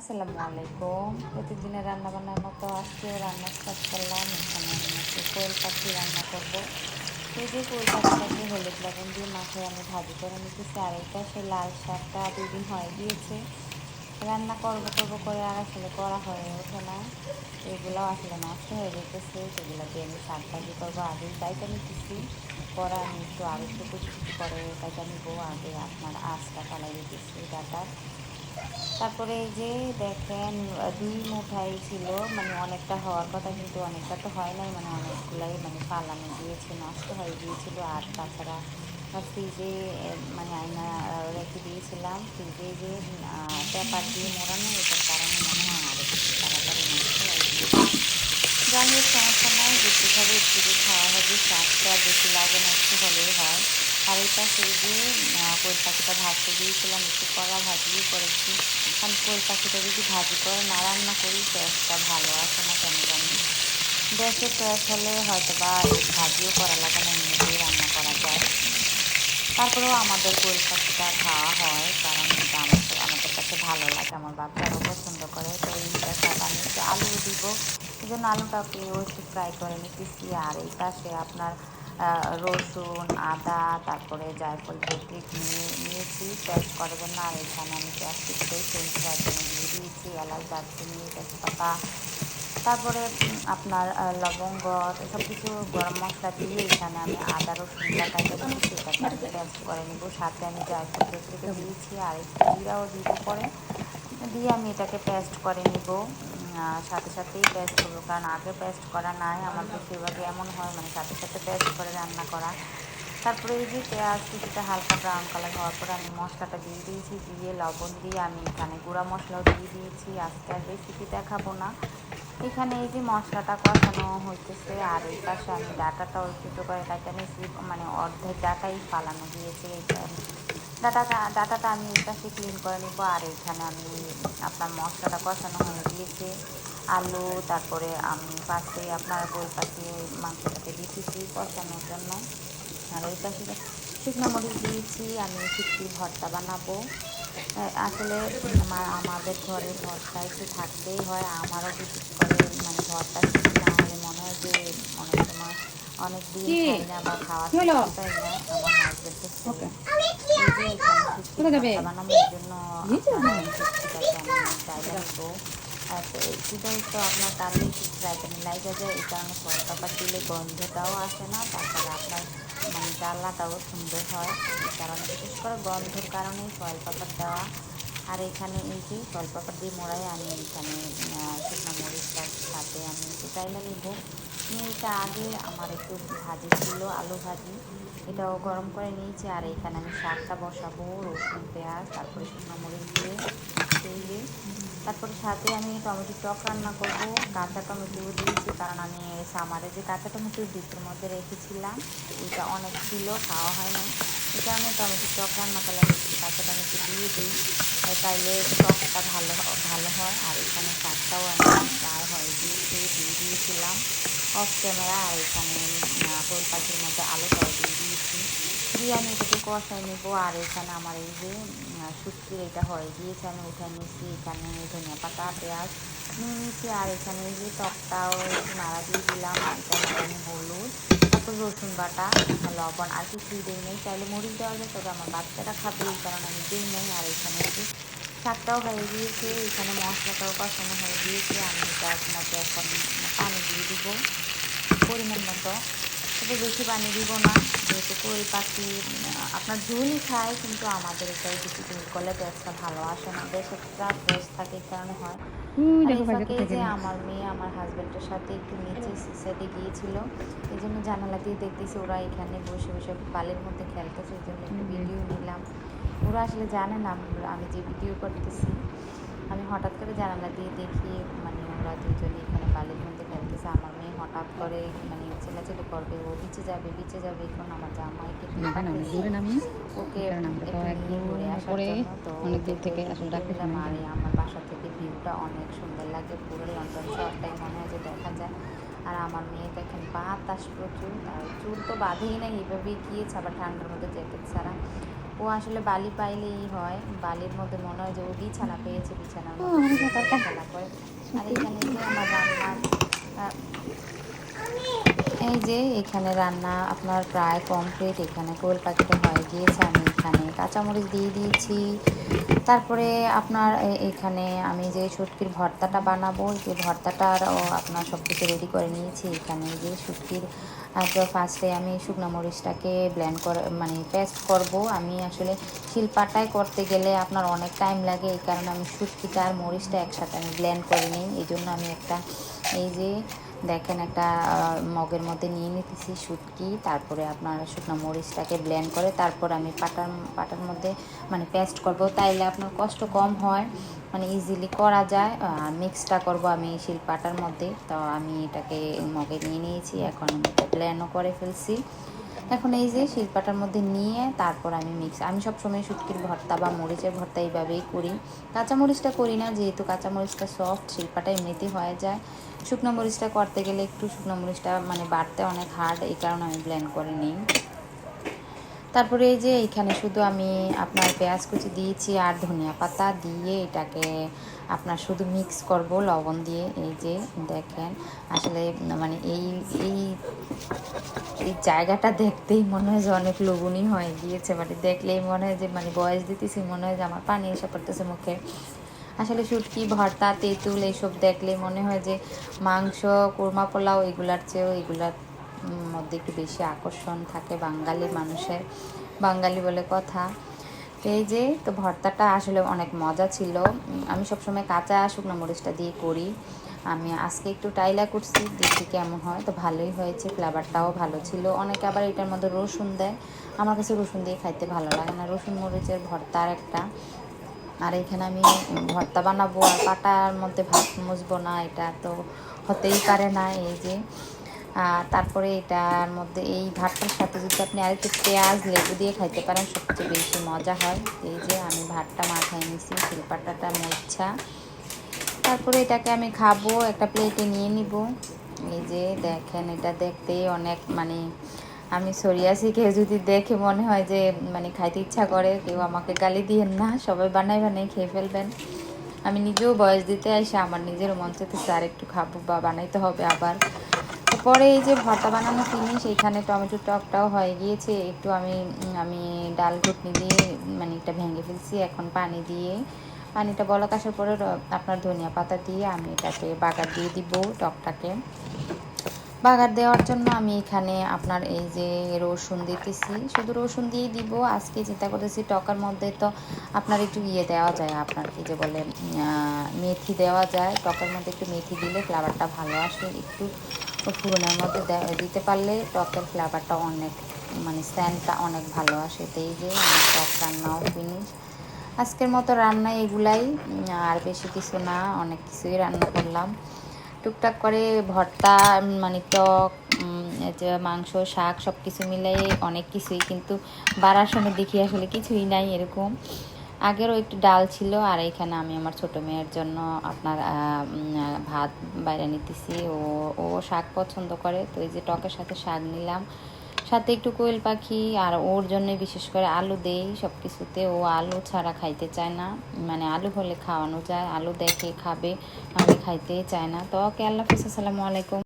আসসালামু আলাইকুম প্রতিদিনের রান্না বান্নার মতো আজকেও রান্না স্টার্ট করলাম এখানে আমি হচ্ছে কোয়েল পাখি রান্না করব এই যে কোয়েল পাখিটাকে হলুদ লবণ দিয়ে মাথায় আমি ভাজি করে নিতেছি আর এটা সে লাল শাকটা দুই দিন হয়ে গিয়েছে রান্না করব করব করে আর আসলে করা হয়ে ওঠে না এগুলো আসলে নষ্ট হয়ে যেতেছে সেগুলো দিয়ে আমি শাক ভাজি করব আগে আগেই তাইটা নিতেছি পরে আমি একটু আরও একটু কুচি করে তাইটা নিবো আগে আপনার আঁচটা ফালাই দিতেছি ডাটার তারপরে এই যে দেখেন, দুই মুঠাই ছিল মানে অনেকটা হওয়ার কথা, কিন্তু অনেকটা তো হয় নাই মানে অনেকগুলাই মানে পালানো দিয়েছে নষ্ট হয়ে গিয়েছিল। আর তাছাড়া ফ্রিজে মানে আয়না রেখে দিয়েছিলাম। ফ্রিজে যে পেপার দিয়ে মোড়ানো, এটার কারণে মনে হয় বেশি তাড়াতাড়ি নষ্ট হয়ে গিয়েছে। যাই হোক, সমস্যা যেতে হবে একটু খাওয়া হবে শাকটা বেশি লাগে না, একটু হলেই হয়। আর এটা সেই যে কোয়েল পাখিটা ভাজতে দিয়েছিলাম, একটু কড়া ভাজিও করেছি। কারণ কোয়েল পাখিটা যদি ভাজি করে না রান্না করি টেস্টটা ভালো আসে না কেন জানি? গ্যাসে টেস্ট হলে হয়তো বা এই ভাজিও করা লাগে না, এমনিতেই রান্না করা যায়। তারপরেও আমাদের কোয়েল পাখিটা খাওয়া হয়, কারণ এটা আমাদের আমাদের কাছে ভালো লাগে, আমার বাচ্চারাও পছন্দ করে, তো এইটা সব আমি একটু আলু দিব। এই জন্য আলুটাকে একটু ফ্রাই করে নিতেছি। আর এই পাশে আপনার রসুন, আদা, তারপরে জায়ফল বেট্রিক নিয়ে, নিয়েছি। পেস্ট করার জন্য আর এখানে আমি প্লাস্টিকটাই চেঞ্জ করার জন্য দিয়ে দিয়েছি, এলাচ, দারচিনি, তেজপাতা। তারপরে আপনার লবঙ্গ সব কিছু গরম মশলা দিয়ে এখানে আমি আদা, রসুন এটাকে আমি পেস্ট করে নেব। সাথে আমি জায়ফল বেট্রিকে দিয়েছি। আর একটু জিরাও দিব পরে। দিয়ে আমি এটাকে পেস্ট করে নিব। সাথে সাথেই পেস্ট করব। কারণ আগে পেস্ট করা নাই, আমার বেশিরভাগই এমন হয় মানে সাথে সাথে পেস্ট করে রান্না করা। তারপরে এই যে পেঁয়াজ, কিছুটা হালকা ব্রাউন কালার হওয়ার পরে আমি মশলাটা দিয়ে দিয়েছি, দিয়ে লবণ দিয়ে আমি এখানে গুঁড়া মশলাও দিয়ে দিয়েছি। আজকে আর রেসিপি দেখাবো না। এখানে এই যে মশলাটা কষানো হইতেছে, আর এই পাশে আমি ডাটাটাও একটু করে নিয়েছি মানে অর্ধেক ডাটাই ফালানো দিয়েছে এইটা ডাটাটা ডাটাটা আমি এই পাশে ক্লিন করে নিব। আর এখানে আমি আপনার মশলাটা কষানো হয়ে গিয়েছে। আলু, তারপরে আমি পাশে আপনার বই পাশে মাংসটাকে দিয়েছি কষানোর জন্য। আর ওই পাশে শুকনো মরিচ দিয়েছি, আমি শুক্তি ভর্তা বানাবো। আসলে আমার, আমাদের ঘরে ভর্তা একটু থাকতেই হয়। আমারও বিশেষ করে মানে ভর্তা না হলে মনে হয় যে অনেক অনেক দিন খাই না বা খাওয়া চাই না আমার হাজবেন্ডের বানানোর জন্য শুক্তিটাকে আমি চাইলে নেব এটাই তো। আপনার কারণে ফ্রাইপ্যানে লাইগা যায় এই কারণে ফল দিলে গন্ধটাও আসে না তাছাড়া আপনার মানে ডাল্লাটাও সুন্দর হয় এই কারণে বিশেষ করে গন্ধের কারণেই ফয়েল পাপড় দেওয়া। আর এখানে এই যে ফয়েল পাপড় দিয়ে মোড়াই আমি এখানে শুকনো মরিচটার সাথে আমি একটু চাইলে নিব। এটা আগে আমার একটু ভাজি ছিল, আলু ভাজি। এটাও গরম করে নিয়েছি, আর এখানে আমি শাকটা বসাবো, রসুন, পেঁয়াজ, তারপরে শুকনো মরিচ দিয়ে তারপরে সাথে আমি টমেটো টক রান্না করব, কাঁচা টমেটো দিয়েছি, কারণ আমি সামারে যে কাঁচা টমেটো ডিপের মধ্যে রেখেছিলাম, এটা অনেক ছিল, খাওয়া হয় না এই কারণে টমেটো টক রান্না করলে কাঁচা টমেটো দিয়ে দিই। তাইলে টকটা ভালো ভালো হয়, আর এখানে শাকটাও আমি হয় দিয়ে দিয়ে দিয়েছিলাম। অফ ক্যামেরা আর এখানে কোল পাখির মধ্যে আলুটাও দিয়ে দিয়েছি। দিয়ে আমি এটাকে কষাই নেব, আর এখানে আমার এই যে শুক্তির এটা হয়ে গিয়েছে, আমি উঠে নিয়েছি, এখানে ধনিয়া পাতা, পেঁয়াজ নিয়ে নিয়েছি, আর এখানে এই যে টকটাও নাড়া দিয়ে দিলাম আমি হলুদ, তারপর রসুন বাটা, লবণ, আর কিছুই দিই নেই, চাইলে মরিচ দেওয়া যায়, তবে আমার বাচ্চাটা খাবে, এই কারণে আমি দিই নেই, আর এখানে একটু শাকটাও হয়ে গিয়েছে, এখানে মশলাটাও কষানো হয়ে গিয়েছে, আমি এটার মতো এখন পানি দিয়ে দিব, পরিমাণ মতো, তবে বেশি পানি দিব না যেহেতু পাখি আপনার ঝুলই খায় কিন্তু আমাদের এটাই বেশি ঝুল করলে টেস্টটা ভালো আসে না। বেশটা ফ্রেশ থাকে কারণে হয়। যে আমার মেয়ে আমার হাজব্যান্ডের সাথে একটু নিচে সিসাইডে গিয়েছিল এই জন্য জানালা দিয়ে দেখতেছি ওরা এখানে বসে বসে বালির মধ্যে খেলতেছে এই জন্য একটু ভিডিও নিলাম। ওরা আসলে জানে না আমি যে ভিডিও করতেছি আমি হঠাৎ করে জানালা দিয়ে দেখি মানে ওরা দুজনে এখানে বালির মধ্যে খেলতেছে আমার হঠাৎ করে মানে ছেলেছেলে করবে ও বিচে যাবে বিচে যাবে এখন আমার জামাইকে ওকে ঘুরে আসার জন্য তো অনেক দূর থেকে আসলে আর আমার বাসা থেকে ভিউটা অনেক সুন্দর লাগে পুরো লন্ডন শহরটাই মনে হয় যে দেখা যায়। আর আমার মেয়ে দেখেন বাতাস প্রচুর আর চুল তো বাঁধেই না এইভাবেই গিয়েছে আবার ঠান্ডার মধ্যে জ্যাকেট ছাড়া। ও আসলে বালি পাইলেই হয় বালির মধ্যে মনে হয় যে ও বিছানা পেয়েছে বিছানার মধ্যে যে এই যে এখানে রান্না আপনার প্রায় কমপ্লিট এখানে কোল পাখিটা হয় গিয়েছে আমি এখানে কাঁচামরিচ দিয়ে দিয়েছি। তারপরে আপনার এখানে আমি যে শুটকির ভর্তাটা বানাবো, যে ভর্তাটার আপনার সব কিছু রেডি করে নিয়েছি। এখানে যে শুটকির তো ফার্স্টে আমি শুকনো মরিচটাকে ব্লেন্ড করে মানে পেস্ট করব। আমি আসলে শিলপাটায় করতে গেলে আপনার অনেক টাইম লাগে, এই কারণে আমি শুটকিটা আর মরিচটা একসাথে আমি ব্লেন্ড করে নিই। এই জন্য আমি একটা এই যে দেখেন একটা মগের মধ্যে নিয়ে নিতেছি শুটকি, তারপরে আপনার শুকনো মরিচটাকে ব্লেন্ড করে, তারপর আমি পাটার পাটার মধ্যে মানে পেস্ট করব। তাইলে আপনার কষ্ট কম হয় মানে ইজিলি করা যায়। মিক্সটা করব আমি শিলপাটার মধ্যে। তো আমি এটাকে মগে নিয়ে নিয়েছি, এখন আমি প্ল্যানও করে ফেলছি। এখন এই যে শিলপাটার মধ্যে নিয়ে, তারপর আমি মিক্স আমি সবসময় শুটকির ভর্তা বা মরিচের ভর্তা এইভাবেই করি। কাঁচামরিচটা করি না, যেহেতু কাঁচামরিচটা সফট শিলপাটা এমনিতেই হয়ে যায়। শুকনো মরিচটা করতে গেলে একটু শুকনো মরিচটা মানে বাড়তে অনেক হার্ড এই কারণে আমি ব্লেন্ড করে নিই। তারপরে এই যে এখানে শুধু আমি আপনার পেঁয়াজ কুচি দিয়েছি আর ধনিয়া পাতা দিয়ে এটাকে আপনার শুধু মিক্স করব লবণ দিয়ে। এই যে দেখেন, আসলে মানে এই এই এই জায়গাটা দেখতেই মনে হয় যে অনেক লবণই হয়ে গিয়েছে মানে দেখলেই মনে হয় যে মানে বয়স দিতেছি, মনে হয় যে আমার পানি এসে পড়তেছে মুখে। আসলে শুটকি, ভর্তা, তেঁতুল এইসব দেখলে মনে হয় যে মাংস, কোরমা পোলাও এগুলার চেয়েও এগুলার মধ্যে একটু বেশি আকর্ষণ থাকে বাঙালি মানুষের, বাঙালি বলে কথা। এই যে, তো ভর্তাটা আসলে অনেক মজা ছিল। আমি সবসময় কাঁচা শুকনো মরিচটা দিয়ে করি। আমি আজকে একটু টাইলা করছি, দেখি কেমন হয়। তো ভালোই হয়েছে, ফ্লেভারটাও ভালো ছিল। অনেকে আবার এটার মধ্যে রসুন দেয়। আমার কাছে রসুন দিয়ে খাইতে ভালো লাগে না। রসুন মরিচের ভর্তার একটা আর এখানে আমি ভর্তা বানাবো আর পাটার মধ্যে ভাত মুছবো না, এটা তো হতেই পারে না এই যে। তারপরে এটার মধ্যে এই ভাতটার সাথে যদি আপনি আরেকটু পেঁয়াজ, লেবু দিয়ে খাইতে পারেন, সবচেয়ে বেশি মজা হয়। এই যে আমি ভাতটা মাথায় নিছি শিলপাটাটা মোচ্ছা তারপরে এটাকে আমি খাব, একটা প্লেটে নিয়ে নিব। এই যে দেখেন, এটা দেখতেই অনেক মানে আমি সরিয়াছি কেউ যদি দেখে মনে হয় যে মানে খাইতে ইচ্ছা করে, কেউ আমাকে গালি দিয়েন না, সবাই বানাই বানাই খেয়ে ফেলবেন। আমি নিজেও বয়স দিতে আসি আমার নিজেরও মন চাইতেছে আর একটু খাব বা বানাইতে হবে আবার। পরে এই যে ভর্তা বানানো ফিনিশ সেইখানে টমেটো টকটাও হয়ে গিয়েছে। একটু আমি আমি ডাল ঘুটনি দিয়ে মানে এটা ভেঙে ফেলছি এখন পানি দিয়ে। পানিটা বলক আসার পরে আপনার ধনিয়া পাতা দিয়ে আমি এটাকে বাগার দিয়ে দিব টকটাকে। বাগার দেওয়ার জন্য আমি এখানে আপনার এই যে রসুন দিতেছি। শুধু রসুন দিয়েই দিব। আজকে চিন্তা করতেছি টকার মধ্যে তো আপনার একটু ইয়ে দেওয়া যায়, আপনার কি যে বলে মেথি দেওয়া যায়। টকের মধ্যে একটু মেথি দিলে ফ্লেভারটা ভালো আসে। একটু ফুরনের মধ্যে দিতে পারলে টকের ফ্লেভারটা অনেক মানে স্যান্ডটা অনেক ভালো আসে। এই যে টক রান্নাও ফিনিশ আজকের মতো রান্না এগুলাই। আর বেশি কিছু না, অনেক কিছুই রান্না করলাম। টুকটাক করে ভর্তা মানে টক মাংস, শাক সব কিছু মিলাই অনেক কিছুই, কিন্তু বাড়ার সময় দেখি আসলে কিছুই নাই এরকম। আগেরও একটু ডাল ছিল, আর এখানে আমি আমার ছোট মেয়ের জন্য আপনার ভাত বাইরে নিতেছি। ও ও শাক পছন্দ করে, তো এই যে টকের সাথে শাক নিলাম। সাথে একটু কোয়েল পাখি আর ওর জন্য বিশেষ করে আলু দেই সব কিছুতে ও আলু ছাড়া খাইতে চায় না। মানে আলু হলে খাওয়ানো যায়, আলু দেখে খাবে, আমি খাইতেই চায় না। তো ওকে আল্লাহ হাফিজ, আসসালামু আলাইকুম।